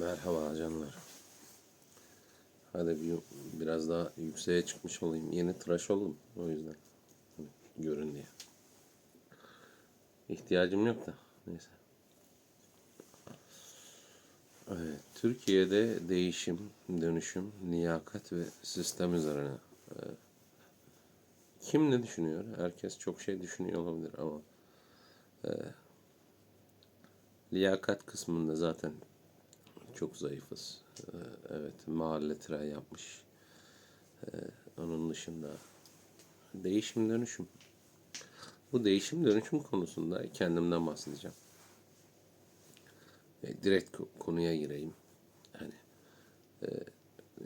Merhaba canlar. Hadi bir, biraz daha yükseğe çıkmış olayım. Yeni tıraş oldum o yüzden. Hani görün diye. İhtiyacım yok da. Neyse. Evet, Türkiye'de değişim, dönüşüm, liyakat ve sistem üzerine. e, kim ne düşünüyor? Herkes çok şey düşünüyor olabilir ama e, liyakat kısmında zaten çok zayıfız. Ee, Evet, mahalle tren yapmış. Ee, Onun dışında değişim dönüşüm. Bu değişim dönüşüm konusunda kendimden bahsedeceğim. Ve direkt ko- konuya gireyim. Yani e,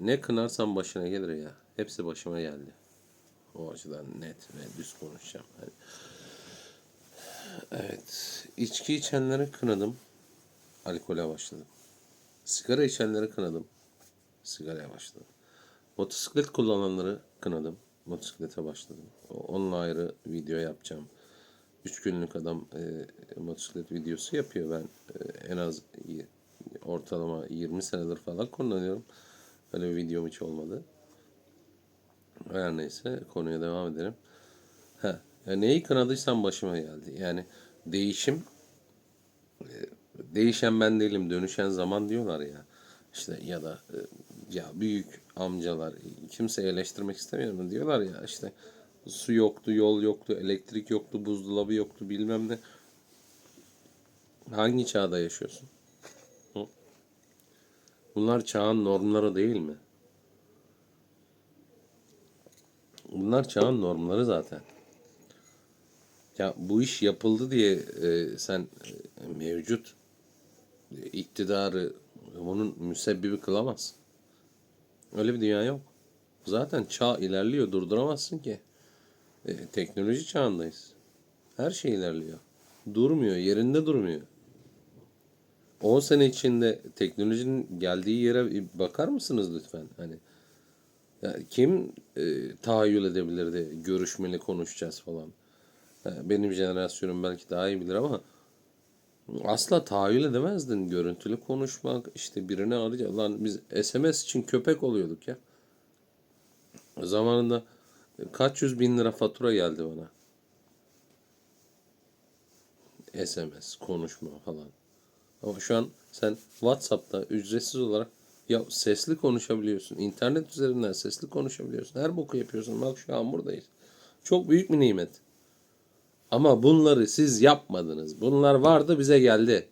ne kınarsam başına gelir ya. Hepsi başıma geldi. O açıdan net ve düz konuşacağım. Yani, evet, içki içenleri kınadım. Alkole başladım. Sigara içenleri kınadım. Sigaraya başladım. Motosiklet kullananları kınadım. Motosiklete başladım. Onunla ayrı video yapacağım. 3 günlük adam e, motosiklet videosu yapıyor. Ben e, en az y- ortalama 20 senedir falan kullanıyorum. Öyle bir videom hiç olmadı. Her neyse konuya devam edelim. Ha, ya neyi kınadıysam başıma geldi. Yani değişim değişen ben değilim, dönüşen zaman diyorlar ya. İşte ya da e, ya büyük amcalar kimse eleştirmek istemiyorum diyorlar ya işte su yoktu, yol yoktu, elektrik yoktu, buzdolabı yoktu, bilmem ne. Hangi çağda yaşıyorsun? Bunlar çağın normları değil mi? Bunlar çağın normları zaten. Ya bu iş yapıldı diye e, sen e, mevcut iktidarı bunun müsebbibi kılamazsın. Öyle bir dünya yok. Zaten çağ ilerliyor, durduramazsın ki. E, teknoloji çağındayız. Her şey ilerliyor. Durmuyor, yerinde durmuyor. 10 sene içinde teknolojinin geldiği yere bakar mısınız lütfen? Hani ya kim e, tahayyül edebilirdi görüşmeli konuşacağız falan. Ha, Benim jenerasyonum belki daha iyi bilir ama asla tahayyül edemezdin. Görüntülü konuşmak, işte birini arayacak. Lan biz SMS için köpek oluyorduk ya. Zamanında kaç yüz bin lira fatura geldi bana. SMS, konuşma falan. Ama şu an sen WhatsApp'ta ücretsiz olarak ya sesli konuşabiliyorsun. İnternet üzerinden sesli konuşabiliyorsun. Her boku yapıyorsun. Bak şu an buradayız. Çok büyük bir nimet. Ama bunları siz yapmadınız. Bunlar vardı bize geldi.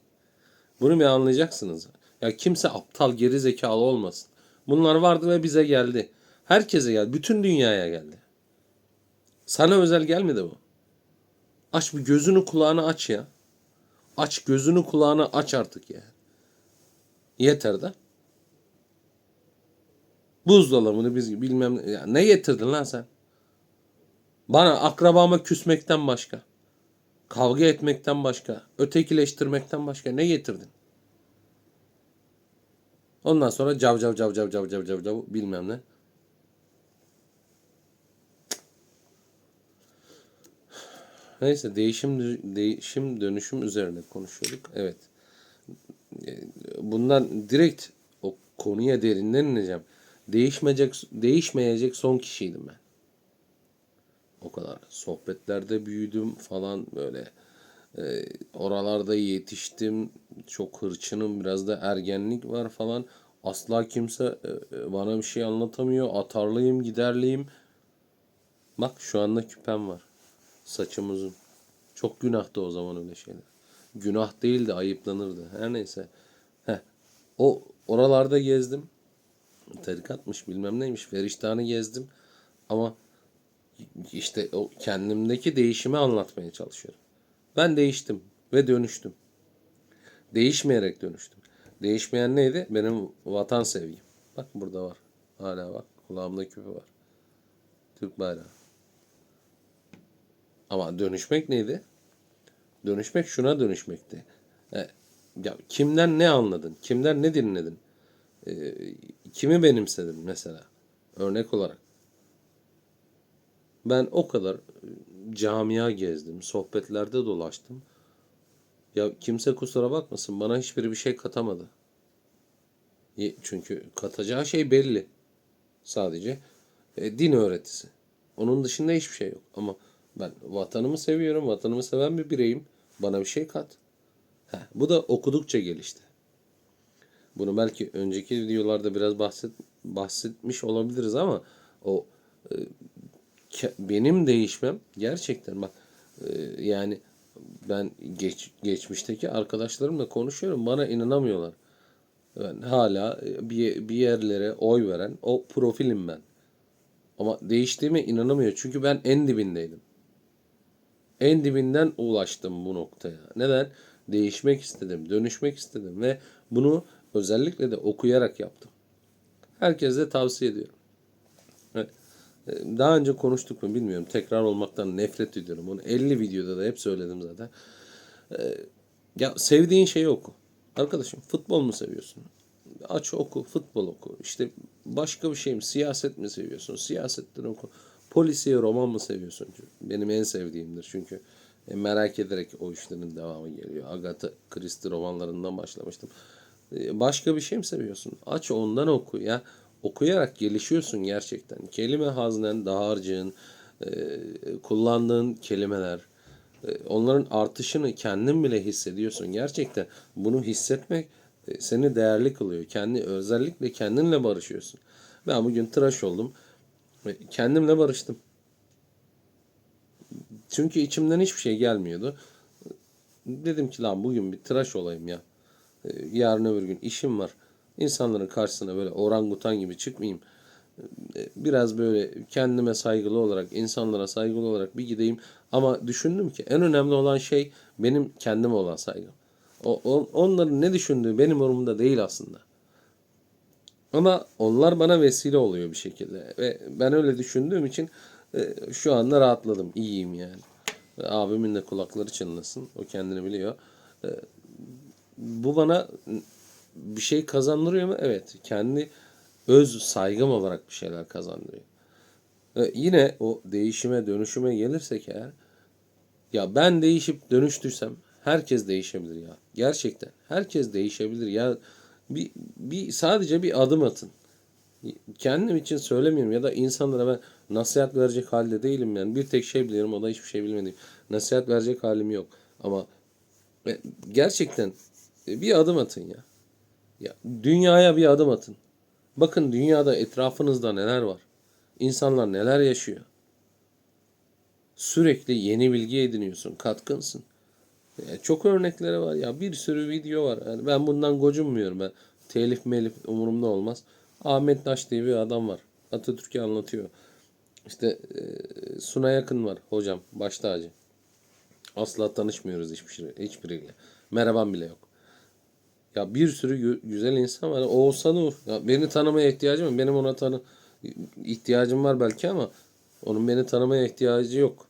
Bunu bir anlayacaksınız. Ya kimse aptal geri zekalı olmasın. Bunlar vardı ve bize geldi. Herkese geldi. Bütün dünyaya geldi. Sana özel gelmedi bu. Aç bir gözünü kulağını aç ya. Aç gözünü kulağını aç artık ya. Yeter de. Buzdolabını biz bilmem. Ya ne getirdin lan sen? Bana akrabama küsmekten başka. Kavga etmekten başka. Ötekileştirmekten başka ne getirdin? Ondan sonra cav cav cav cav cav cav cav cav bilmem ne. Neyse değişim değişim dönüşüm üzerine konuşuyorduk. Evet. E, Bundan direkt o konuya derinden ineceğim. Değişmeyecek değişmeyecek son kişiydim ben. Kadar. Sohbetlerde büyüdüm falan böyle. E, oralarda yetiştim. Çok hırçınım. Biraz da ergenlik var falan. Asla kimse e, e, bana bir şey anlatamıyor. Atarlıyım, giderliyim. Bak şu anda küpem var. Saçım uzun. Çok günahtı o zaman öyle şeyler. Günah değil de ayıplanırdı. Her neyse. Heh. O oralarda gezdim. Tarikatmış bilmem neymiş. Feriştahını gezdim. Ama işte o kendimdeki değişimi anlatmaya çalışıyorum. Ben değiştim ve dönüştüm. Değişmeyerek dönüştüm. Değişmeyen neydi? Benim vatan sevgim. Bak burada var. Hala bak. Kulağımda küpü var. Türk bayrağı. Ama dönüşmek neydi? Dönüşmek şuna dönüşmekti. E, ya kimden ne anladın? Kimden ne dinledin? E, kimi benimsedin mesela? Örnek olarak. Ben o kadar e, camia gezdim, sohbetlerde dolaştım. Ya kimse kusura bakmasın bana hiçbiri bir şey katamadı. Çünkü katacağı şey belli. Sadece e, din öğretisi. Onun dışında hiçbir şey yok. Ama ben vatanımı seviyorum. Vatanımı seven bir bireyim. Bana bir şey kat. Heh, bu da okudukça gelişti. Bunu belki önceki videolarda biraz bahset, bahsetmiş olabiliriz ama o e, benim değişmem gerçekten bak e, yani ben geç, geçmişteki arkadaşlarımla konuşuyorum bana inanamıyorlar. Ben hala e, bir, bir yerlere oy veren o profilim ben. Ama değiştiğime inanamıyor. Çünkü ben en dibindeydim. En dibinden ulaştım bu noktaya. Neden? Değişmek istedim, dönüşmek istedim ve bunu özellikle de okuyarak yaptım. Herkese tavsiye ediyorum. Ee, Daha önce konuştuk mu bilmiyorum. Tekrar olmaktan nefret ediyorum. Onu 50 videoda da hep söyledim zaten. Ee, Ya sevdiğin şeyi oku. Arkadaşım futbol mu seviyorsun? Aç oku, futbol oku. İşte başka bir şey mi? Siyaset mi seviyorsun? Siyasetten oku. Polisiye roman mı seviyorsun? Benim en sevdiğimdir çünkü e, merak ederek o işlerin devamı geliyor. Agatha Christie romanlarından başlamıştım. E, Başka bir şey mi seviyorsun? Aç ondan oku ya. Okuyarak gelişiyorsun gerçekten. Kelime haznen, dağarcığın, e, kullandığın kelimeler, e, onların artışını kendin bile hissediyorsun. Gerçekten bunu hissetmek e, seni değerli kılıyor. Kendi özellikle kendinle barışıyorsun. Ben bugün tıraş oldum. ve Kendimle barıştım. Çünkü içimden hiçbir şey gelmiyordu. Dedim ki lan bugün bir tıraş olayım ya. E, Yarın öbür gün işim var. İnsanların karşısına böyle orangutan gibi çıkmayayım. E, Biraz böyle kendime saygılı olarak, insanlara saygılı olarak bir gideyim. Ama düşündüm ki en önemli olan şey benim kendime olan saygım. O, o- onların ne düşündüğü benim umurumda değil aslında. Ama onlar bana vesile oluyor bir şekilde. Ve ben öyle düşündüğüm için e, şu anda rahatladım. İyiyim yani. Abimin de kulakları çınlasın. O kendini biliyor. E, bu bana bir şey kazandırıyor mu? Evet. Kendi öz saygım olarak bir şeyler kazandırıyor. Ve yine o değişime dönüşüme gelirsek eğer ya ben değişip dönüştüysem herkes değişebilir ya. Gerçekten. Herkes değişebilir ya. Bir, bir sadece bir adım atın. Kendim için söylemiyorum ya da insanlara ben nasihat verecek halde değilim yani. Bir tek şey biliyorum o da hiçbir şey bilmediğim. Nasihat verecek halim yok. Ama e, gerçekten e, bir adım atın ya. Ya dünyaya bir adım atın. Bakın dünyada etrafınızda neler var. İnsanlar neler yaşıyor. Sürekli yeni bilgi ediniyorsun, katkınsın. Ya çok örnekleri var ya bir sürü video var. Yani ben bundan gocunmuyorum ben. Telif melif umurumda olmaz. Ahmet Taş diye bir adam var. Atatürk'ü anlatıyor. İşte e, Suna Yakın var hocam baş tacı. Asla tanışmıyoruz hiçbir, hiçbiriyle. Merhabam bile yok. Ya bir sürü gü- güzel insan var. Oğuzhan Uğur. Ya beni tanımaya ihtiyacım var. Benim ona tanı ihtiyacım var belki ama onun beni tanımaya ihtiyacı yok.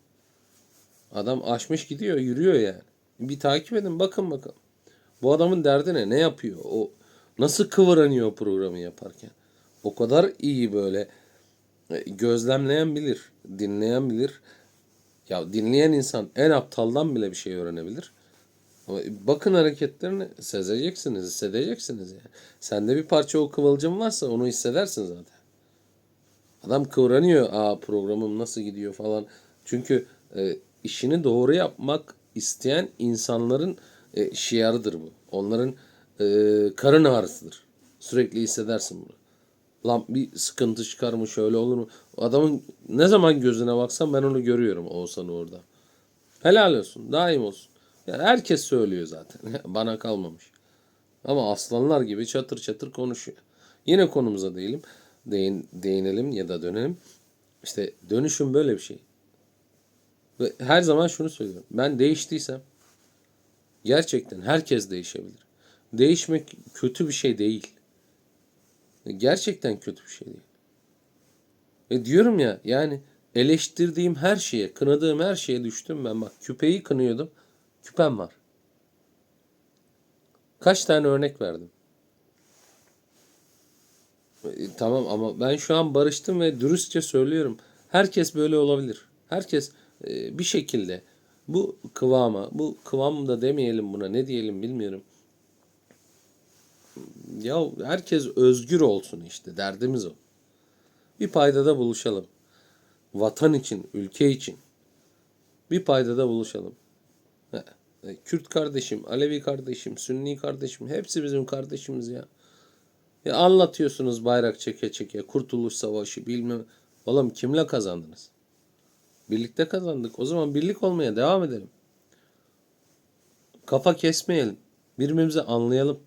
Adam aşmış gidiyor, yürüyor yani. Bir takip edin, bakın bakalım. Bu adamın derdi ne? Ne yapıyor? O nasıl kıvranıyor o programı yaparken? O kadar iyi böyle e, gözlemleyen bilir, dinleyen bilir. Ya dinleyen insan en aptaldan bile bir şey öğrenebilir. Bakın hareketlerini sezeceksiniz, hissedeceksiniz yani. Sende bir parça o kıvılcım varsa onu hissedersin zaten. Adam kıvranıyor. Aa programım nasıl gidiyor falan. Çünkü e, işini doğru yapmak isteyen insanların e, şiarıdır bu. Onların e, karın ağrısıdır. Sürekli hissedersin bunu. Lan bir sıkıntı çıkar mı şöyle olur mu? Adamın ne zaman gözüne baksam ben onu görüyorum Oğuzhan'ı orada. Helal olsun. Daim olsun. Yani herkes söylüyor zaten. Bana kalmamış. Ama aslanlar gibi çatır çatır konuşuyor. Yine konumuza değilim. Değin, değinelim ya da dönelim. İşte dönüşüm böyle bir şey. Ve her zaman şunu söylüyorum. Ben değiştiysem gerçekten herkes değişebilir. Değişmek kötü bir şey değil. Gerçekten kötü bir şey değil. Ve diyorum ya yani eleştirdiğim her şeye, kınadığım her şeye düştüm ben. Bak küpeyi kınıyordum. Küpem var. Kaç tane örnek verdim. E, Tamam ama ben şu an barıştım ve dürüstçe söylüyorum. Herkes böyle olabilir. Herkes e, bir şekilde bu kıvama, bu kıvam da demeyelim buna ne diyelim bilmiyorum. Ya herkes özgür olsun işte. Derdimiz o. Bir paydada buluşalım. Vatan için, ülke için. Bir paydada buluşalım. E, Kürt kardeşim, Alevi kardeşim, Sünni kardeşim hepsi bizim kardeşimiz ya. Ya anlatıyorsunuz bayrak çeke çeke, Kurtuluş Savaşı bilmem. Oğlum kimle kazandınız? Birlikte kazandık. O zaman birlik olmaya devam edelim. Kafa kesmeyelim. Birbirimizi anlayalım.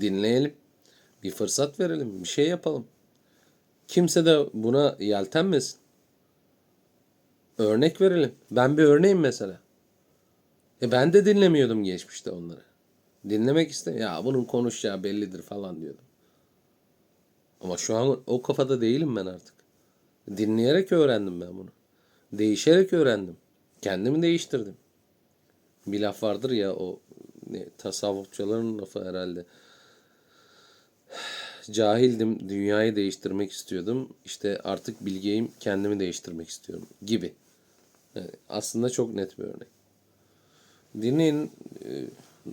Dinleyelim. Bir fırsat verelim. Bir şey yapalım. Kimse de buna yeltenmesin. Örnek verelim. Ben bir örneğim mesela. E ben de dinlemiyordum geçmişte onları. Dinlemek istemiyorum. Ya bunun konuşacağı bellidir falan diyordum. Ama şu an o kafada değilim ben artık. Dinleyerek öğrendim ben bunu. Değişerek öğrendim. Kendimi değiştirdim. Bir laf vardır ya o ne, tasavvufçuların lafı herhalde. Cahildim, dünyayı değiştirmek istiyordum. İşte artık bilgeyim, kendimi değiştirmek istiyorum gibi. Yani aslında çok net bir örnek. Dinleyin e,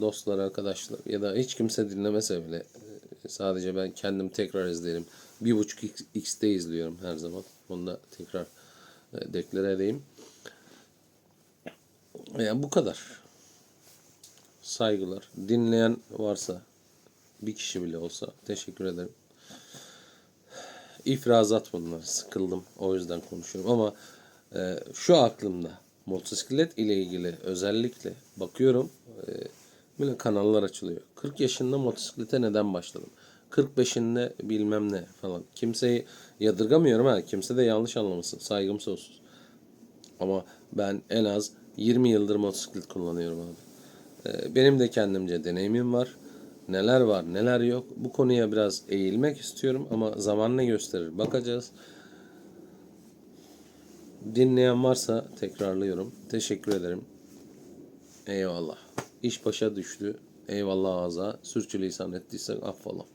dostlar, arkadaşlar ya da hiç kimse dinlemese bile e, sadece ben kendim tekrar izlerim. Bir buçuk x- x'te izliyorum her zaman. Onu da tekrar e, deklare edeyim. Yani bu kadar. Saygılar. Dinleyen varsa bir kişi bile olsa teşekkür ederim. İfrazat bunlar. Sıkıldım. O yüzden konuşuyorum ama şu aklımda motosiklet ile ilgili özellikle bakıyorum e, böyle kanallar açılıyor. 40 yaşında motosiklete neden başladım? 45'inde bilmem ne falan. Kimseyi yadırgamıyorum ha. Kimse de yanlış anlamasın. Saygım sonsuz. Ama ben en az 20 yıldır motosiklet kullanıyorum abi. Ee, Benim de kendimce deneyimim var. Neler var, neler yok. Bu konuya biraz eğilmek istiyorum ama zaman ne gösterir bakacağız. Dinleyen varsa tekrarlıyorum. Teşekkür ederim. Eyvallah. İş başa düştü. Eyvallah ağza. Sürçülisan ettiysek affola.